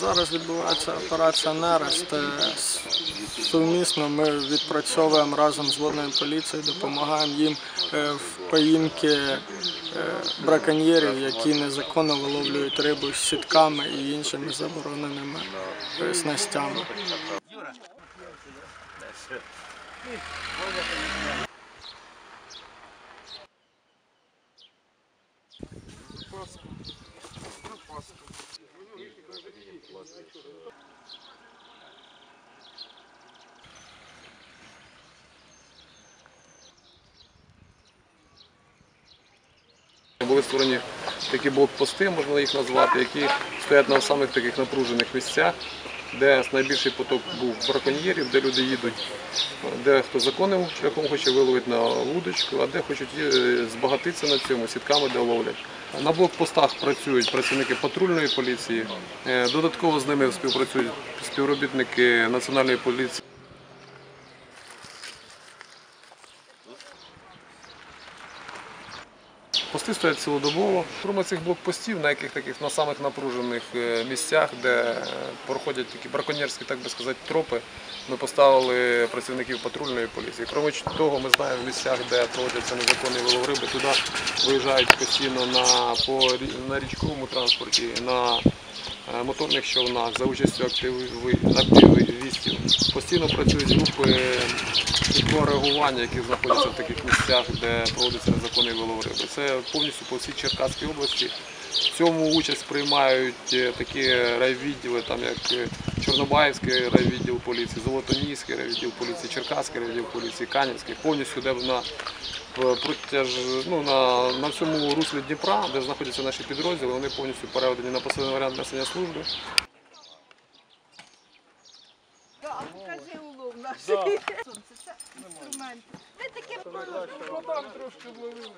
Зараз відбувається операція «Нерест». Е, Сумісно ми відпрацьовуємо разом з водною поліцією, допомагаємо їм е, в поїмки е, браконьєрів, які незаконно виловлюють рибу з сітками і іншими забороненими снастями. Були створені такі блокпости, можна їх назвати, які стоять на самих таких напружених місцях, де найбільший поток був браконьєрів, де люди їдуть, де хто законним шляхом хоче виловити на вудочку, а де хочуть е, збагатитися на цьому, сітками де ловлять. На блокпостах працюють працівники патрульної поліції, е, додатково з ними співпрацюють співробітники національної поліції. Пости стоять цілодобово. Кроме цих блокпостів, на яких таких на самих напружених е, місцях, де е, проходять такі браконьєрські, так би сказати, тропи, ми поставили працівників патрульної поліції. Кроме того, ми знаємо в місцях, де проводяться незаконний вилов туди виїжджають постійно на, по, на річковому транспорті, на е, моторних човнах за участю активістів. Постійно працюють групи швидкого які знаходяться в таких місцях, де проводиться незаконний вилов риби. Це повністю по всій Черкаській області. В цьому участь приймають е, такі райвідділи, там як е, Чорнобаївський райвідділ поліції, Золотоніський райвідділ поліції, Черкаський райвідділ поліції, Канівський, повністю де на протяж, ну, на, на всьому руслі Дніпра, де знаходяться наші підрозділи, вони повністю переведені на посилений варіант несення служби. А покажи улов наш. Сонце, це інструмент. Там трошки вловили.